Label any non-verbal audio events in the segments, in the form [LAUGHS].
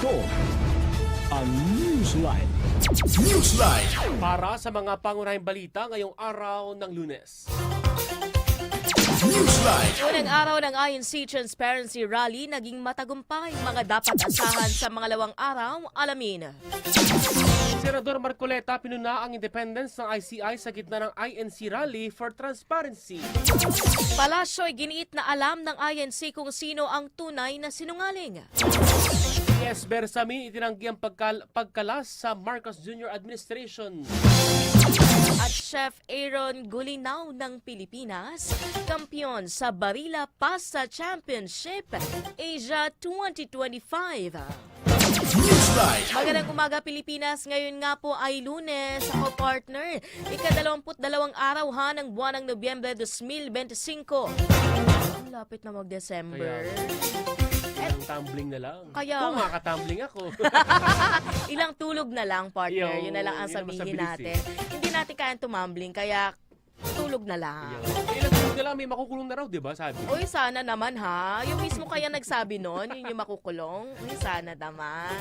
Ito ang Newsline. Newsline. Para sa mga pangunahing balita ngayong araw ng lunes. Newsline. Unang araw ng INC Transparency Rally naging matagumpay mga dapat asahan sa mga lawang araw, alamin. Senador Marcoleta pinuna ang independence ng ICI sa gitna ng INC Rally for Transparency. Palasyo'y giniit na alam ng INC kung sino ang tunay na sinungaling. Yes, Bersamin itinanggi ang pagkal- pagkalas sa Marcos Jr. administration. At Chef Aaron Gulinaw ng Pilipinas, kampiyon sa Barilla Pasta Championship Asia 2025. Newsline. Magandang umaga Pilipinas. Ngayon nga po ay lunes. Ako partner. Ikadalawamput dalawang araw ha ng buwan ng Nobyembre 2025. Ang lapit na mag-December. Ilang tumbling na lang. Kaya Kung nga. makatumbling ako. [LAUGHS] Ilang tulog na lang partner. Yo, Yun na lang ang yun ang sabihin masabilis natin. Hindi natin kayang tumambling kaya tulog na lang. Ilang tulog na lang, may makukulong na raw, di ba? Sabi. Uy, sana naman ha. Yung mismo kaya nagsabi nun, yun yung makukulong. Uy, sana naman.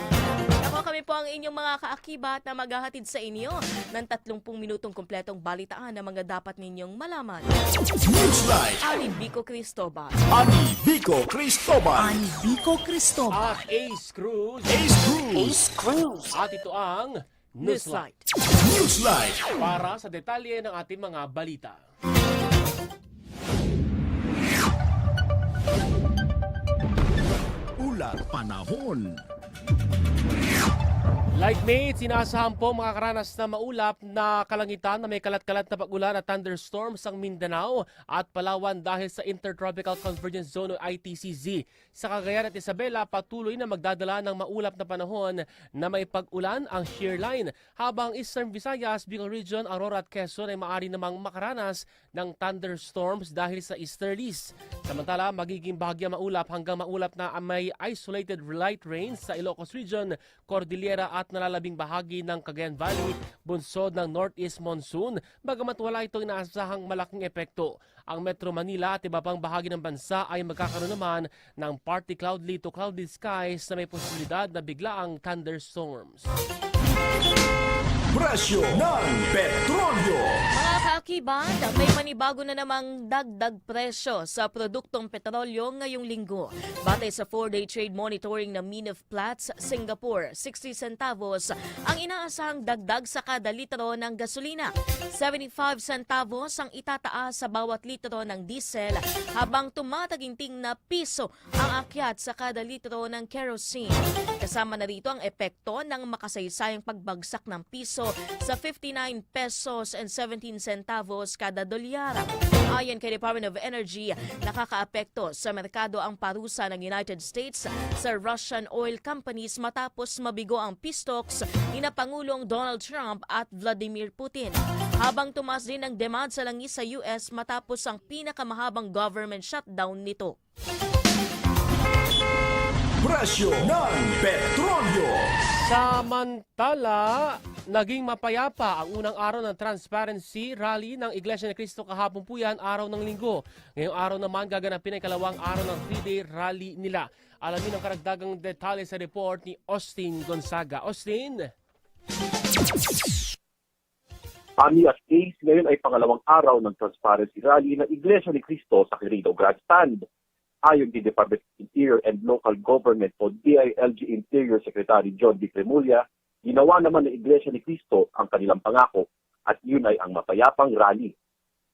Ako kami po ang inyong mga kaakibat na maghahatid sa inyo ng 30 minutong kompletong balitaan na mga dapat ninyong malaman. Newsline. Ali Bico Cristobal. Ani Vico Cristobal. Vico Cristobal. At Ace Cruz. Ace Cruz. Ace Cruz. At ito ang. Newslight. Newsline. Para sa detalye ng ating mga balita. Panahon. Like May, sinasahan po makakaranas na maulap na kalangitan na may kalat-kalat na pag-ulan at thunderstorms ang Mindanao at Palawan dahil sa Intertropical Convergence Zone o ITCZ. Sa Cagayan at Isabela, patuloy na magdadala ng maulap na panahon na may pag-ulan ang shear line. Habang Eastern Visayas, Bicol Region, Aurora at Quezon ay maaari namang makaranas ng thunderstorms dahil sa easterlies. Samantala, magiging bahagya maulap hanggang maulap na may isolated light rains sa Ilocos Region, Cordillera at nalalabing bahagi ng Cagayan Valley, bunsod ng northeast monsoon, bagamat wala itong inaasahang malaking epekto. Ang Metro Manila at iba pang bahagi ng bansa ay magkakaroon naman ng partly cloudy to cloudy skies na may posibilidad na biglaang thunderstorms. Presyo ng petrolyo. Kaakibat, may panibago na namang dagdag presyo sa produktong petrolyo ngayong linggo. Batay sa 4-day trade monitoring ng Min of Platts, Singapore, 60 centavos ang inaasahang dagdag sa kada litro ng gasolina. 75 centavos ang itataas sa bawat litro ng diesel habang tumataginting na piso ang akyat sa kada litro ng kerosene. Kasama na rito ang epekto ng makasaysayang pagbagsak ng piso sa 59 pesos and 17 centavos kada dolyar. Ayon kay Department of Energy, nakakaapekto sa merkado ang parusa ng United States sa Russian oil companies matapos mabigo ang talks ni na Pangulong Donald Trump at Vladimir Putin. Habang tumaas din ang demand sa langis sa US matapos ang pinakamahabang government shutdown nito. Presyo ng petrolyo. Samantala, naging mapayapa ang unang araw ng Transparency Rally ng Iglesia ni Cristo kahapon po yan, araw ng linggo. Ngayong araw naman gaganapin ang kalawang araw ng three-day rally nila. Alamin ang karagdagang detalye sa report ni Austin Gonzaga. Austin? Ami at Ace, ngayon ay pangalawang araw ng Transparency Rally ng Iglesia ni Cristo sa Quirino Grandstand. Ayon kay Department of Interior and Local Government o DILG Interior Secretary John D. Cremulia, ginawa naman ng Iglesia ni Cristo ang kanilang pangako at yun ay ang mapayapang rally.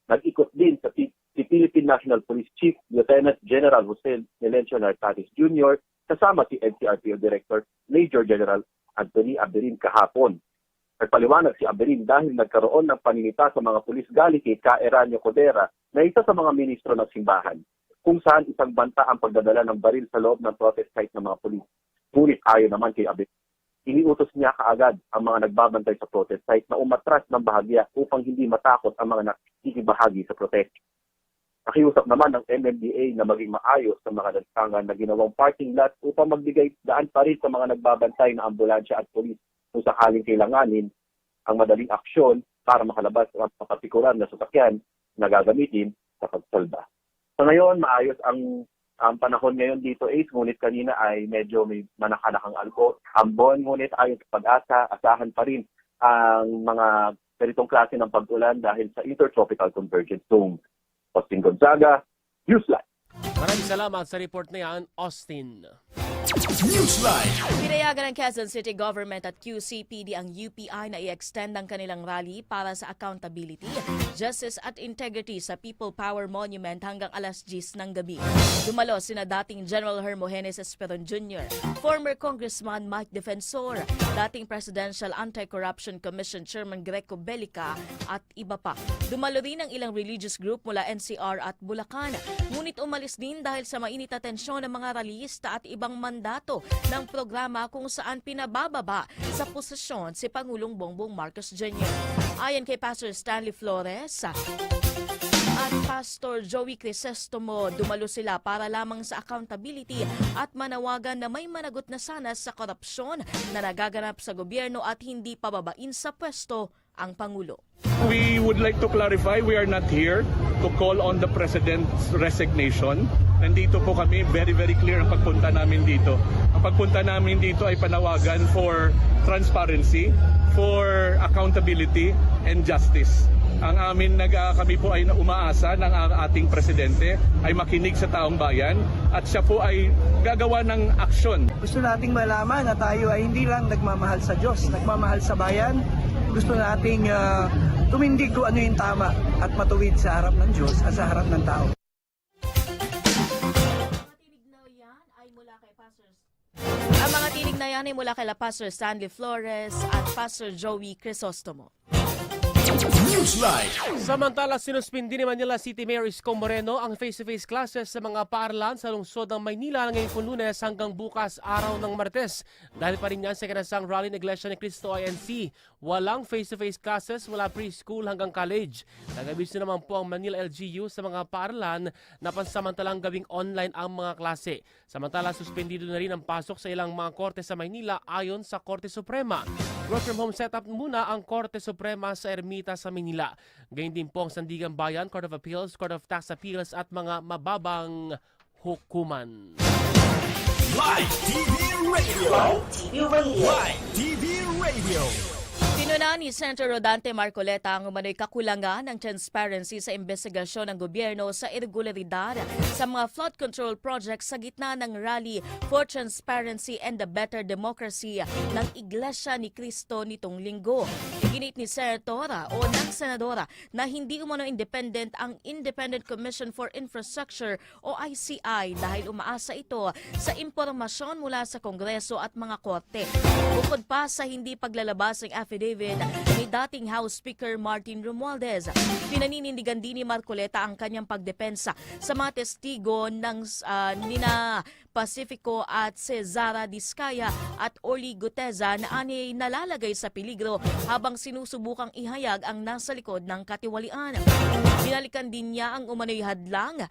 Nag-ikot din sa si Philippine National Police Chief Lieutenant General Jose Melencio Nartatis Jr. kasama si NCRPO Director Major General Anthony Aberin kahapon. Nagpaliwanag si Aberin dahil nagkaroon ng paninita sa mga pulis galing kay Ka Eranio Codera na isa sa mga ministro ng simbahan, kung saan isang banta ang pagdadala ng baril sa loob ng protest site ng mga pulis. Ngunit ayon naman kay Aberin, iniutos niya kaagad ang mga nagbabantay sa protest site na umatras ng bahagya upang hindi matakot ang mga nakikibahagi sa protest. Nakiusap naman ng MMDA na maging maayos sa mga lansangan na ginawang parking lot upang magbigay daan pa rin sa mga nagbabantay na ambulansya at polis kung sakaling kailanganin ang madaling aksyon para makalabas ang kapatikuran na sasakyan na gagamitin sa pagsalba. Sa ngayon, maayos ang ang panahon ngayon dito Ace, ngunit kanina ay medyo may manakanakang alko. Ambon, ngunit ayon sa pag-asa, asahan pa rin ang mga ganitong klase ng pag-ulan dahil sa Intertropical Convergence Zone. Austin Gonzaga, Newsline. Maraming salamat sa report na yan, Austin. Newsline. Pinayagan ng Quezon City Government at QCPD ang UPI na i-extend ang kanilang rally para sa accountability, justice at integrity sa People Power Monument hanggang alas 10 ng gabi. Dumalo sina dating General Hermogenes Esperon Jr., former Congressman Mike Defensor, dating Presidential Anti-Corruption Commission Chairman Greco Belica at iba pa. Dumalo rin ang ilang religious group mula NCR at Bulacan. Ngunit umalis din dahil sa mainit na tensyon ng mga rallyista at ibang mandato ng programa kung saan pinabababa sa posisyon si Pangulong Bongbong Marcos Jr. Ayon kay Pastor Stanley Flores, at Pastor Joey Crisostomo, dumalo sila para lamang sa accountability at manawagan na may managot na sana sa korupsyon na nagaganap sa gobyerno at hindi pababain sa pwesto ang Pangulo. We would like to clarify, we are not here to call on the President's resignation. Nandito po kami, very very clear ang pagpunta namin dito. Ang pagpunta namin dito ay panawagan for transparency, for accountability, and justice. Ang amin nag ah, kami po ay umaasa ng ating presidente ay makinig sa taong bayan at siya po ay gagawa ng aksyon Gusto nating malaman na tayo ay hindi lang nagmamahal sa Diyos, nagmamahal sa bayan. Gusto nating ah, tumindig kung ano yung tama at matuwid sa harap ng Diyos at sa harap ng tao. Ang mga tinig na yan ay mula kay Pastor Stanley Flores at Pastor Joey Crisostomo. Newsline. Samantala, sinuspindi ni Manila City Mayor Isko Moreno ang face-to-face classes sa mga paaralan sa lungsod ng Maynila ngayong kung lunes hanggang bukas araw ng Martes. Dahil pa rin yan sa kanasang rally ng Iglesia ni Cristo INC, walang face-to-face classes mula preschool hanggang college. Nagabiso naman po ang Manila LGU sa mga paaralan na pansamantalang gawing online ang mga klase. Samantala, suspendido na rin ang pasok sa ilang mga korte sa Maynila ayon sa Korte Suprema. Work from home setup muna ang Korte Suprema sa Ermita sa Manila. Gayun din po ang Sandigan Bayan, Court of Appeals, Court of Tax Appeals at mga mababang hukuman. Live TV Radio. Live TV Radio. Live TV Radio. Pinuna ni Senator Rodante Marcoleta ang umano'y kakulangan ng transparency sa investigasyon ng gobyerno sa irregularidad sa mga flood control projects sa gitna ng rally for transparency and a better democracy ng Iglesia ni Cristo nitong linggo. Iginit ni Senatora o ng Senadora na hindi umano independent ang Independent Commission for Infrastructure o ICI dahil umaasa ito sa impormasyon mula sa Kongreso at mga korte. Bukod pa sa hindi paglalabas ng affidavit ni dating House Speaker Martin Romualdez, pinaninindigan din ni Marcoleta ang kanyang pagdepensa sa mga testigo ng ah, nina Pacifico at Cesara Discaya at Orly Guteza na ani nalalagay sa peligro habang sinusubukang ihayag ang nasa likod ng katiwalian. Binalikan din niya ang umano'y hadlang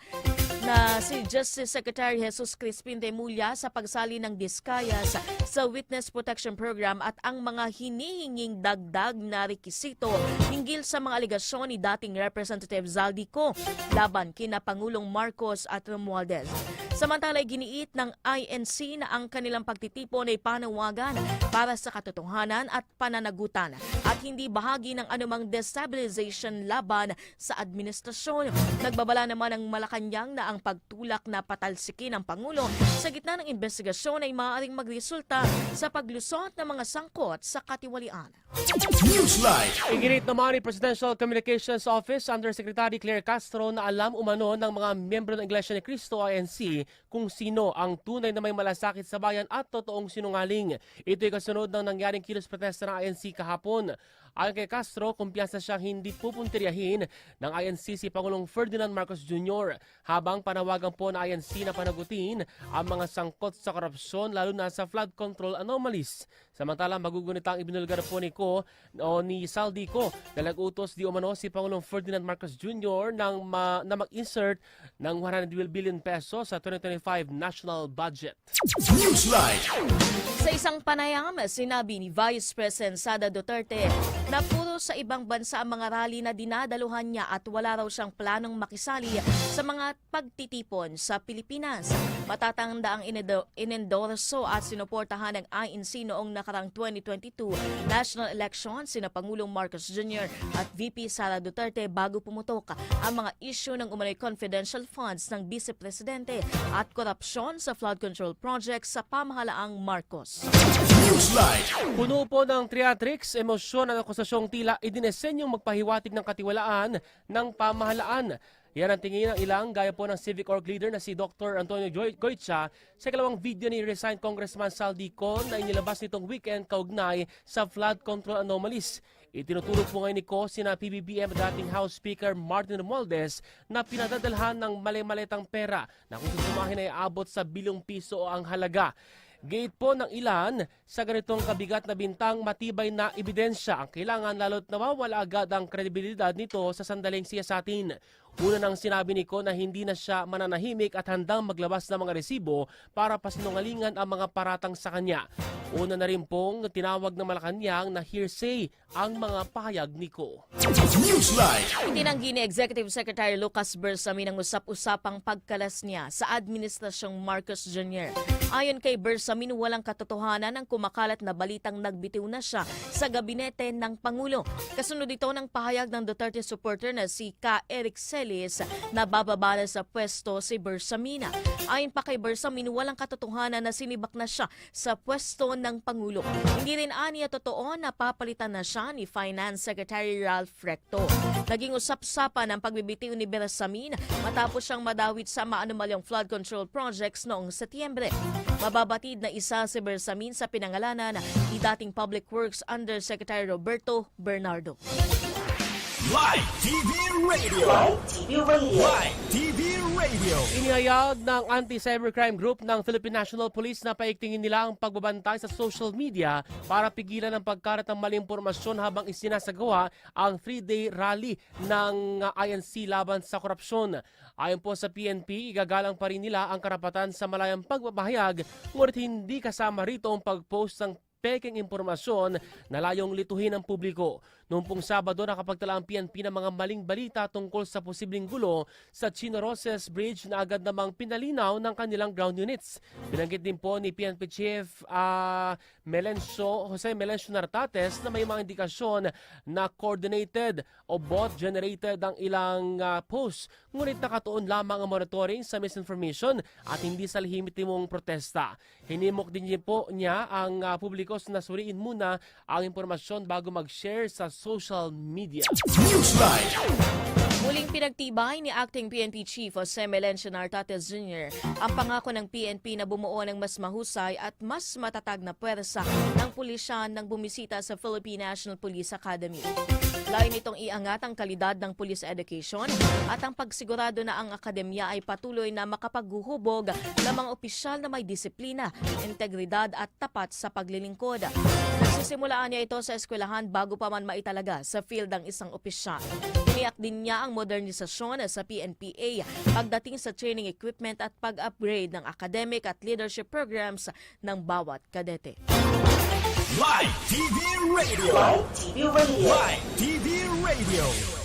na si Justice Secretary Jesus Crispin Remulla sa pagsali ng Discayas sa Witness Protection Program at ang mga hinihinging dagdag na rekisito hinggil sa mga aligasyon ni dating Representative Zaldico laban kina Pangulong Marcos at Romualdez. Samantala, giniit ng INC na ang kanilang pagtitipon ay panawagan para sa katotohanan at pananagutan at hindi bahagi ng anumang destabilization laban sa administrasyon. Nagbabala naman ang Malacanang na ang pagtulak na patalsikin ng Pangulo sa gitna ng investigasyon ay maaaring magresulta sa paglusot ng mga sangkot sa katiwalian. Newsline. Iginit naman ni Presidential Communications Office Undersecretary Claire Castro na alam umano ng mga miyembro ng Iglesia ni Cristo INC kung sino ang tunay na may malasakit sa bayan at totoong sinungaling. Ito'y kasunod ng nangyaring kilos protesta ng INC kahapon. Ayon kay Castro, kumpiyansa siyang hindi pupuntiryahin ng INC si Pangulong Ferdinand Marcos Jr. habang panawagan po ng INC na panagutin ang mga sangkot sa korupsyon lalo na sa flood control anomalies Samantala, magugunita ang ibinulgar po ni Ko o ni Saldi Ko na nag-utos di umano si Pangulong Ferdinand Marcos Jr. ng ma- na mag-insert ng 100 billion pesos sa 2025 national budget. Newsline. Sa isang panayam, sinabi ni Vice President Sada Duterte na puro sa ibang bansa ang mga rally na dinadaluhan niya at wala raw siyang planong makisali sa mga pagtitipon sa Pilipinas. Matatanda ang inendorso at sinuportahan ng INC noong nakarang 2022 national election sina Pangulong Marcos Jr. at VP Sara Duterte bago pumutok ang mga issue ng umano'y confidential funds ng Vice Presidente at korupsyon sa flood control project sa pamahalaang Marcos. Puno po ng theatrics, emosyon at akusasyong tila idinesenyong magpahiwatig ng katiwalaan ng pamahalaan. Yan ang tingin ng ilang gaya po ng Civic Org leader na si Dr. Antonio Goytza sa ikalawang video ni resigned Congressman Saldi Con na inilabas nitong weekend kaugnay sa flood control anomalies. Itinutulog po ngayon ni Ko sina PBBM dating House Speaker Martin Romualdez na pinadadalhan ng mali-maletang pera na kung susumahin ay abot sa bilyong piso ang halaga. Gate po ng ilan, sa ganitong kabigat na bintang matibay na ebidensya ang kailangan lalo't nawawala agad ang kredibilidad nito sa sandaling siyasatin. Una nang sinabi ni Ko na hindi na siya mananahimik at handang maglabas ng mga resibo para pasinungalingan ang mga paratang sa kanya. Una na rin pong tinawag ng Malacanang na hearsay ang mga pahayag ni Ko. Itinanggi ni Executive Secretary Lucas Bersamin ang usap-usapang pagkalas niya sa Administrasyong Marcos Jr. Ayon kay Bersamin, walang katotohanan ang kumakalat na balitang nagbitiw na siya sa gabinete ng Pangulo. Kasunod ito ng pahayag ng Duterte supporter na si Ka Eric Celis na bababa na sa pwesto si Bersamina. Ayon pa kay Bersamin, walang katotohanan na sinibak na siya sa pwesto ng Pangulo. Hindi rin aniya totoo na papalitan na siya ni Finance Secretary Ralph Recto. Naging usap-usapan ang pagbibitiw ni Bersamin matapos siyang madawit sa maanumalyang flood control projects noong Setyembre. Mababatid na isa si Bersamin sa pinangalanan ni dating Public Works Undersecretary Roberto Bernardo. Live TV Radio. Live TV Radio. Live TV Radio. Inihayag ng Anti-Cybercrime Group ng Philippine National Police na paigtingin nila ang pagbabantay sa social media para pigilan ang pagkarat ng maling impormasyon habang isinasagawa ang three-day rally ng uh, INC laban sa korupsyon. Ayon po sa PNP, igagalang pa rin nila ang karapatan sa malayang pagpapahayag ngunit hindi kasama rito ang pag-post ng peking impormasyon na layong lituhin ang publiko. Noong pong Sabado, nakapagtala ang PNP ng mga maling balita tungkol sa posibleng gulo sa Chino Roses Bridge na agad namang pinalinaw ng kanilang ground units. Binanggit din po ni PNP Chief uh, Melencio, Jose Melencio Nartates na may mga indikasyon na coordinated o bot-generated ang ilang uh, posts. Ngunit nakatuon lamang ang monitoring sa misinformation at hindi sa lehitimong protesta. Hinimok din po niya ang uh, publiko na suriin muna ang impormasyon bago mag-share sa social media. Newsline. Muling pinagtibay ni Acting PNP Chief Jose Melencio Nartates Jr. ang pangako ng PNP na bumuo ng mas mahusay at mas matatag na pwersa ng pulisyan nang bumisita sa Philippine National Police Academy. Layo nitong iangat ang kalidad ng police education at ang pagsigurado na ang akademya ay patuloy na makapaghuhubog ng mga opisyal na may disiplina, integridad at tapat sa paglilingkod. Nagsisimulaan niya ito sa eskwelahan bago pa man maitalaga sa field ang isang opisyal. Tiniyak din niya ang modernisasyon sa PNPA pagdating sa training equipment at pag-upgrade ng academic at leadership programs ng bawat kadete. Live TV Radio. Live TV Radio. Live TV Radio.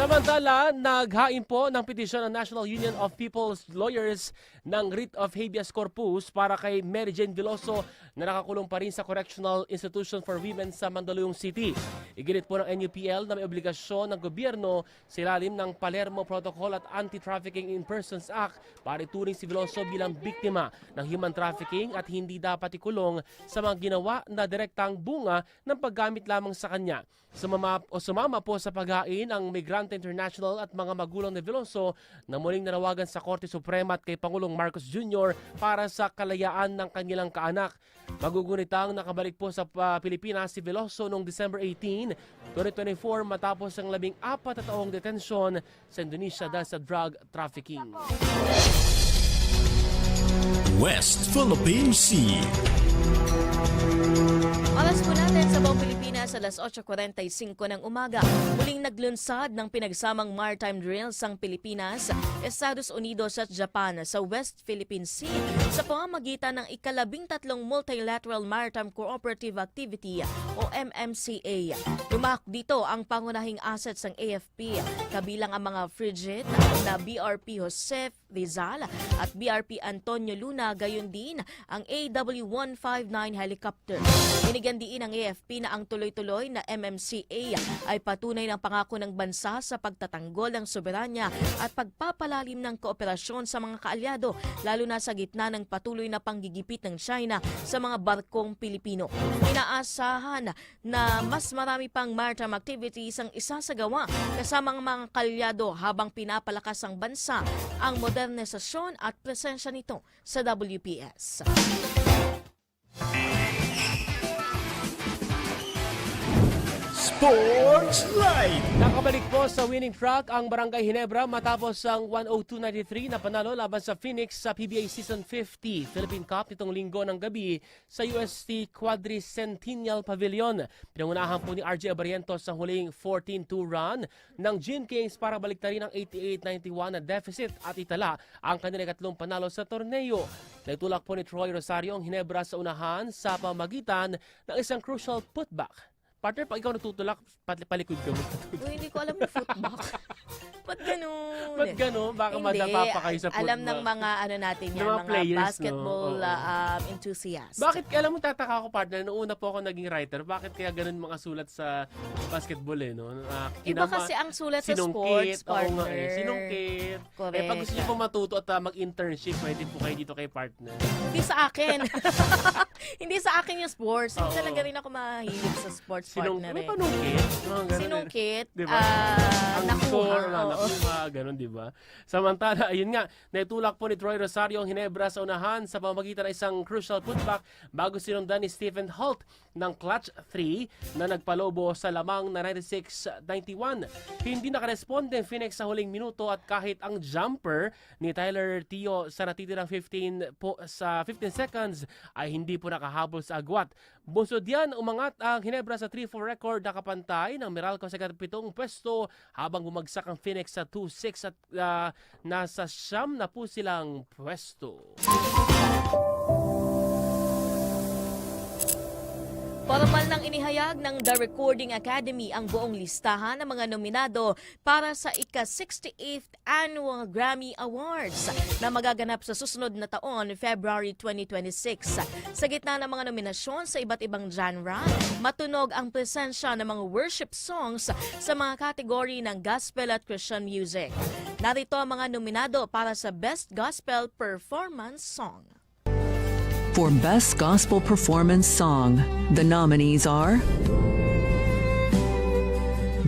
Samantala, naghain po ng petisyon ng National Union of People's Lawyers ng writ of habeas corpus para kay Mary Jane Veloso na nakakulong pa rin sa Correctional Institution for Women sa Mandaluyong City. Iginit po ng NUPL na may obligasyon ng gobyerno sa ilalim ng Palermo Protocol at Anti-Trafficking in Persons Act para ituring si Veloso bilang biktima ng human trafficking at hindi dapat ikulong sa mga ginawa na direktang bunga ng paggamit lamang sa kanya. Sumama, o sumama po sa paghain ang Migrante International at mga magulang ni Veloso na muling nanawagan sa Korte Suprema at kay Pangulong Marcos Jr. para sa kalayaan ng kanilang kaanak. Magugunitang nakabalik po sa uh, Pilipinas si Veloso noong December 18, 2024 matapos ang labing apat na taong detensyon sa Indonesia dahil sa drug trafficking. West Philippine Sea. Alas 8.45 ng umaga. Muling naglunsad ng pinagsamang maritime drills ang Pilipinas, Estados Unidos at Japan sa West Philippine Sea sa pamamagitan ng ikalabing tatlong Multilateral Maritime Cooperative Activity o MMCA. Lumak dito ang pangunahing assets ng AFP, kabilang ang mga frigate na BRP Josef Rizal at BRP Antonio Luna, gayon din ang AW-159 helicopter. Binigyan diin ng AFP na ang tuloy-tuloy na MMCA ay patunay ng pangako ng bansa sa pagtatanggol ng soberanya at pagpapalalim ng kooperasyon sa mga kaalyado, lalo na sa gitna ng patuloy na panggigipit ng China sa mga barkong Pilipino. Inaasahan na mas marami pang maritime activities ang isasagawa kasama ang mga kaalyado habang pinapalakas ang bansa ang modernisasyon at presensya nito sa WPS. Sports Live. Nakabalik po sa winning track ang Barangay Hinebra matapos ang 102.93 na panalo laban sa Phoenix sa PBA Season 50 Philippine Cup nitong linggo ng gabi sa UST Quadricentennial Pavilion. Pinangunahan po ni RJ Abarientos sa huling 14-2 run ng Gin Kings para baliktarin ang 88-91 na deficit at itala ang kanilang katlong panalo sa torneo. Naitulak po ni Troy Rosario ang Hinebra sa unahan sa pamagitan ng isang crucial putback. Partner, pag ikaw natutulak, pal- palikod ka mo. Uy, hindi ko alam yung footback. [LAUGHS] Ba't ganun? Ba't gano'n? Baka Hindi. madapa pa kayo sa football. Alam ng mga ano natin yan, mga mga, players, no? basketball uh, um, enthusiasts. Bakit, alam mo, tataka ako partner, noong una po ako naging writer, bakit kaya ganun mga sulat sa basketball eh, no? Uh, Iba kasi ang sulat sa sports, oo nga partner. eh, sinungkit. Correct. Eh, pag gusto niyo po matuto at uh, mag-internship, pwede po kayo dito kay partner. Hindi sa akin. [LAUGHS] hindi sa akin yung sports. Hindi talaga rin ako mahilig sa sports Sinung partner. may eh. panungkit. Mga ganun eh. Sinungkit, Diba? ah, ang nakuha. score, oo. Lalaki, mga ganun, di ba? Samantala, ayun nga, naitulak po ni Troy Rosario ang Hinebra sa unahan sa pamamagitan ng isang crucial putback bago sinundan ni Stephen Holt ng clutch 3 na nagpalobo sa lamang na 96-91. Hindi nakaresponde ang Phoenix sa huling minuto at kahit ang jumper ni Tyler Tio sa natitirang 15 po, sa 15 seconds ay hindi po nakahabol sa agwat. Busod yan, umangat ang Hinebra sa 3-4 record na kapantay ng Meralco sa katapitong pwesto habang bumagsak ang Phoenix sa 2-6 at ah, nasa siyam na po silang pwesto. Formal nang inihayag ng The Recording Academy ang buong listahan ng mga nominado para sa ika-68th Annual Grammy Awards na magaganap sa susunod na taon, February 2026. Sa gitna ng mga nominasyon sa iba't ibang genre, matunog ang presensya ng mga worship songs sa mga kategory ng gospel at Christian music. Narito ang mga nominado para sa Best Gospel Performance Song. For Best Gospel Performance Song, the nominees are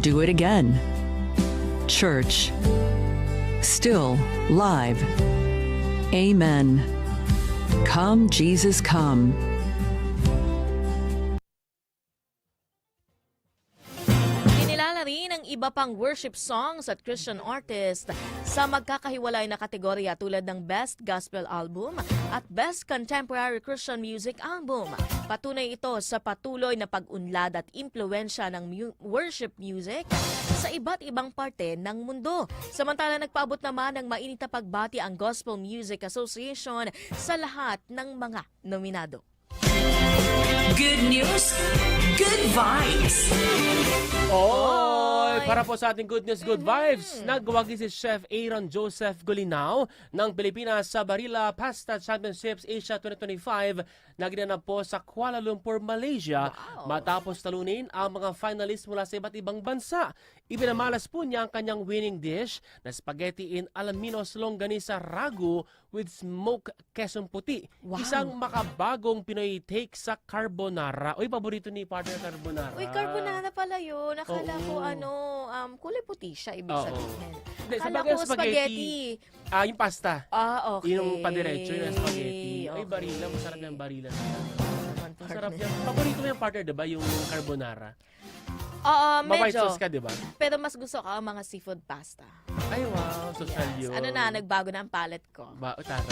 Do It Again, Church, Still Live, Amen, Come Jesus Come, Kinilala rin ang iba pang worship songs at Christian artist sa magkakahiwalay na kategorya tulad ng Best Gospel Album at Best Contemporary Christian Music Album. Patunay ito sa patuloy na pag-unlad at impluensya ng mu- worship music sa iba't ibang parte ng mundo. Samantala nagpaabot naman ng mainit na pagbati ang Gospel Music Association sa lahat ng mga nominado. Good news, good vibes. Oy! Para po sa ating Good News, Good Vibes, nagwagi si Chef Aaron Joseph Golinao ng Pilipinas sa Barilla Pasta Championships Asia 2025 na ginanap po sa Kuala Lumpur, Malaysia matapos talunin ang mga finalists mula sa iba't ibang bansa. Ibinamalas po niya ang kanyang winning dish na spaghetti in Alaminos Longganisa Ragu with smoked kesong puti. Wow. Isang makabagong Pinoy take sa carbonara. Uy, paborito ni partner carbonara. Uy, carbonara pala yun. Akala ko Oo. ano, um, kulay puti siya, ibig Oo. sabihin. Hindi, sa Akala bagay ko spaghetti. Ah, yung pasta. Ah, okay. Yung padiretso, yung spaghetti. Ay, barila. Masarap yung barila. Masarap yan. Paborito mo yung partner, diba? Yung carbonara. Oo, Ma-white medyo. sauce ka, diba? Pero mas gusto ko ang mga seafood pasta. Ay, wow. Social yun. Ano na, nagbago na ang palette ko. Ba, tara.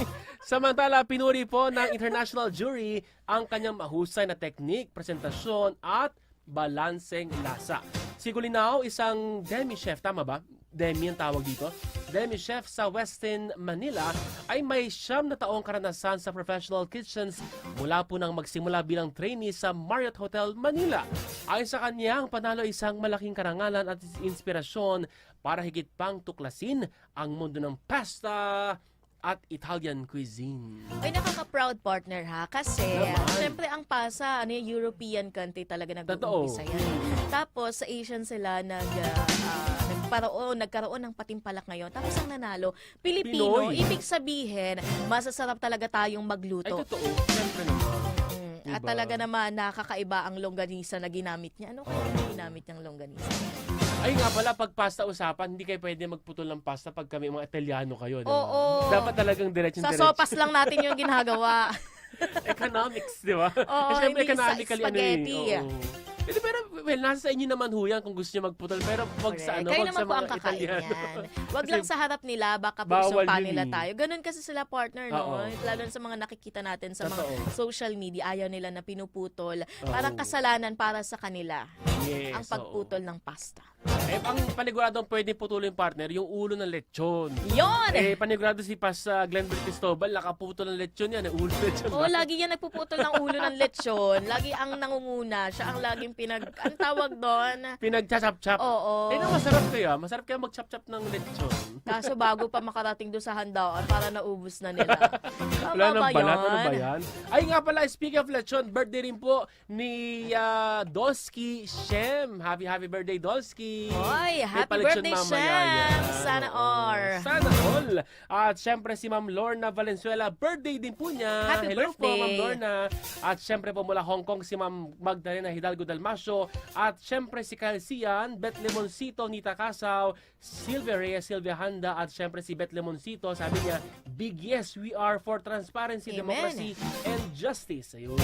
[LAUGHS] Samantala, pinuri po ng international jury ang kanyang mahusay na teknik, presentasyon at balanseng lasa. Si Gulinao, isang demi-chef, tama ba? Demi ang tawag dito. Demi-chef sa Westin, Manila, ay may siyam na taong karanasan sa professional kitchens mula po nang magsimula bilang trainee sa Marriott Hotel, Manila. Ayon sa kanya, ang panalo ay isang malaking karangalan at inspirasyon para higit pang tuklasin ang mundo ng pasta at Italian cuisine. Ay, nakaka-proud partner ha. Kasi, Naman. syempre ang pasa, ano yung European country talaga nag-uumpisa yan. Tapos, sa Asian sila nag, ah, nagparoon, nagkaroon ng patimpalak ngayon. Tapos ang nanalo, Pilipino. Pinoy. Ibig sabihin, masasarap talaga tayong Ay, magluto. totoo. Siyempre naman. Mm, At Diba? talaga naman, nakakaiba ang longganisa na ginamit niya. Ano kaya yung ginamit niyang longganisa? Ay nga pala, pag pasta usapan, hindi kayo pwede magputol ng pasta pag kami mga Italiano kayo. di ba? Oo. Dapat talagang diretso Sa sopas lang natin yung ginagawa. [LAUGHS] Economics, di ba? Oo, Eh, syempre, hindi sa economically, spaghetti. Ano, eh, oo. Pero, pero, well, nasa sa inyo naman ho yan kung gusto niyo magputol. Pero wag sa ano, Kayo wag naman sa po ang mga kakain Italiano. yan. Wag lang sa harap nila, baka bawal busong pa yun nila eh. tayo. Ganun kasi sila partner, no? Oo. Lalo na sa mga nakikita natin sa mga Totoo. social media, ayaw nila na pinuputol. Oo. Parang kasalanan para sa kanila Yes, ang pagputol ng pasta. Eh, ang paniguradong pwede putulin partner, yung ulo ng lechon. Yon! Eh, panigurado si Pas uh, Glenbert Cristobal, nakaputol ng lechon yan. Eh, ulo ng lechon. Oo, ba? lagi yan nagpuputol ng ulo ng lechon. Lagi ang nangunguna. Siya ang laging pinag... Ang tawag doon? Pinagchachap-chap. Oo. Eh, na masarap kaya. Masarap kaya mag-chap-chap ng lechon. Kaso bago pa makarating doon sa handaan, para naubos na nila. [LAUGHS] Tama Wala ba nang balat. yun? Ano ba yan? Ay nga pala, speaking of lechon, birthday rin po ni ah, Dolsky Shem. Happy, happy birthday, Dolsky. Oy, May happy birthday, yan. Sana all! Sana all! At syempre si Ma'am Lorna Valenzuela, birthday din po niya. Happy Hello po, birthday. Ma'am Lorna. At syempre po mula Hong Kong si Ma'am Magdalena Hidalgo Dalmasio. At syempre si Kyle Sian, Beth Lemoncito, Nita Casaw, Sylvia Reyes, Sylvia Handa, at syempre si Beth Lemoncito. Sabi niya, big yes, we are for transparency, Amen. democracy, and justice. Ayun.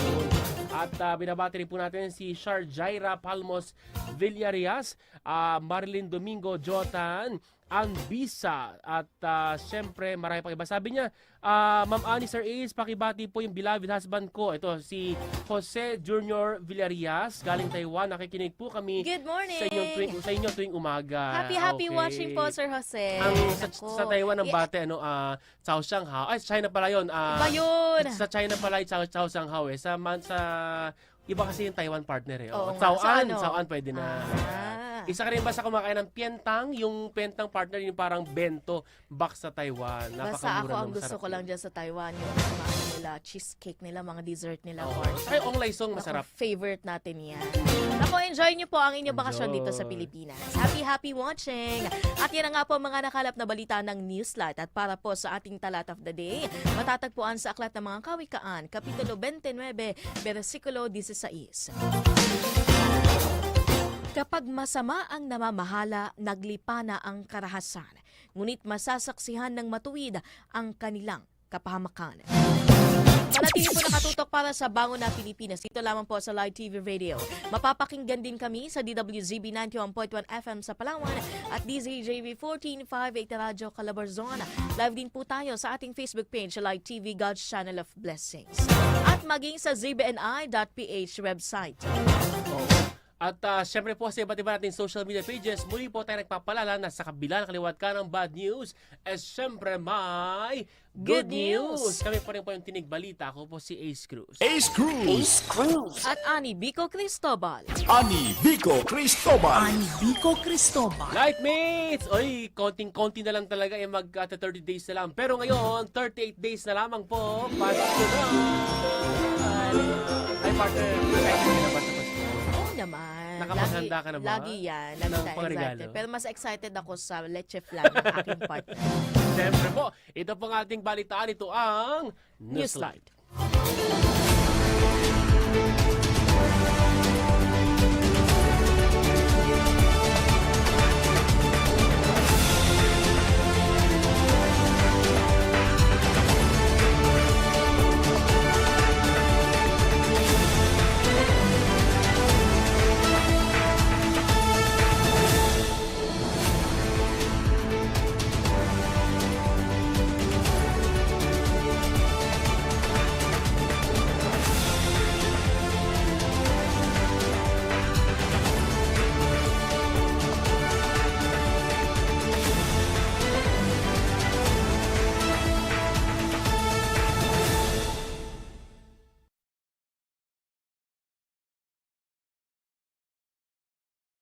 At uh, binabati rin po natin si Char Jaira Palmos Villarias, ah, Marilyn Domingo Jotan, Anbisa at uh, syempre marami pang iba. Sabi niya, ah, Ma'am Annie Sir Ace, pakibati po yung beloved husband ko. Ito si Jose Junior Villarias, galing Taiwan. Nakikinig po kami Good morning! sa inyo tuwing, sa inyo tuwing umaga. Happy, happy Okay. watching po, Sir Jose. Ang sa, sa Taiwan ang I- bate ano ah Chao Shanghao. Ay China pala 'yon. Iba yun. Sa China pala Chao, Chao Shanghao eh. Sa man sa iba kasi yung Taiwan partner eh. Oo Oh, nga. Sa Chaoan, ano? Chaoan pwede na. Ah. Isa ka rin ba sa kumakain ng pientang? Yung pientang partner yung parang bento back sa Taiwan. Basta ako Napakamura ang ng gusto ko lang dyan sa Taiwan, yung mga ano nila, cheesecake nila, mga dessert nila. Oo. Ay, ong laisong masarap. favorite natin yan. Ako, enjoy nyo po ang inyong bakasyon dito sa Enjoy. Pilipinas. Happy, happy watching! At yan na nga po ang mga nakalap na balita ng Newslight. At para po sa ating talat of the day, matatagpuan sa Aklat ng Mga Kawikaan, Kapitulo 29, versikulo 16. Kapag masama ang namamahala, naglipa na ang karahasan. Ngunit masasaksihan ng matuwid ang kanilang kapahamakan. Manatili po nakatutok para sa Bango na Pilipinas. Dito lamang po sa Live TV Radio. Mapapakinggan din kami sa DWZB 91.1 FM sa Palawan at DZJB 1458 Radyo Calabarzon. Live din po tayo sa ating Facebook page, Live TV God's Channel of Blessings. At maging sa zbni.ph website. At uh, syempre po sa iba't iba nating social media pages, muli po tayo nagpapalala na sa kabila ng kaliwat ka ng bad news, eh syempre may Good good, news. news. Kami pa rin po yung tinig balita. Ako po si Ace Cruz. Ace Cruz. At Ani Bico Cristobal. Ani Vico Cristobal. Bico Cristobal. Lightmates! Oy, konting-konti na lang talaga eh mag uh, 30 days na lang. Pero ngayon, 38 days na lamang po. Pasko na! Ay, partner, excited ka naman. Nakapaghanda ka na ba? Lagi yan. Lagi Ng tayo pangregalo? excited. Pero mas excited ako sa leche flan ng aking [LAUGHS] partner. Siyempre po, ito pong ating balitaan. Ito ang Newslight. Newslight.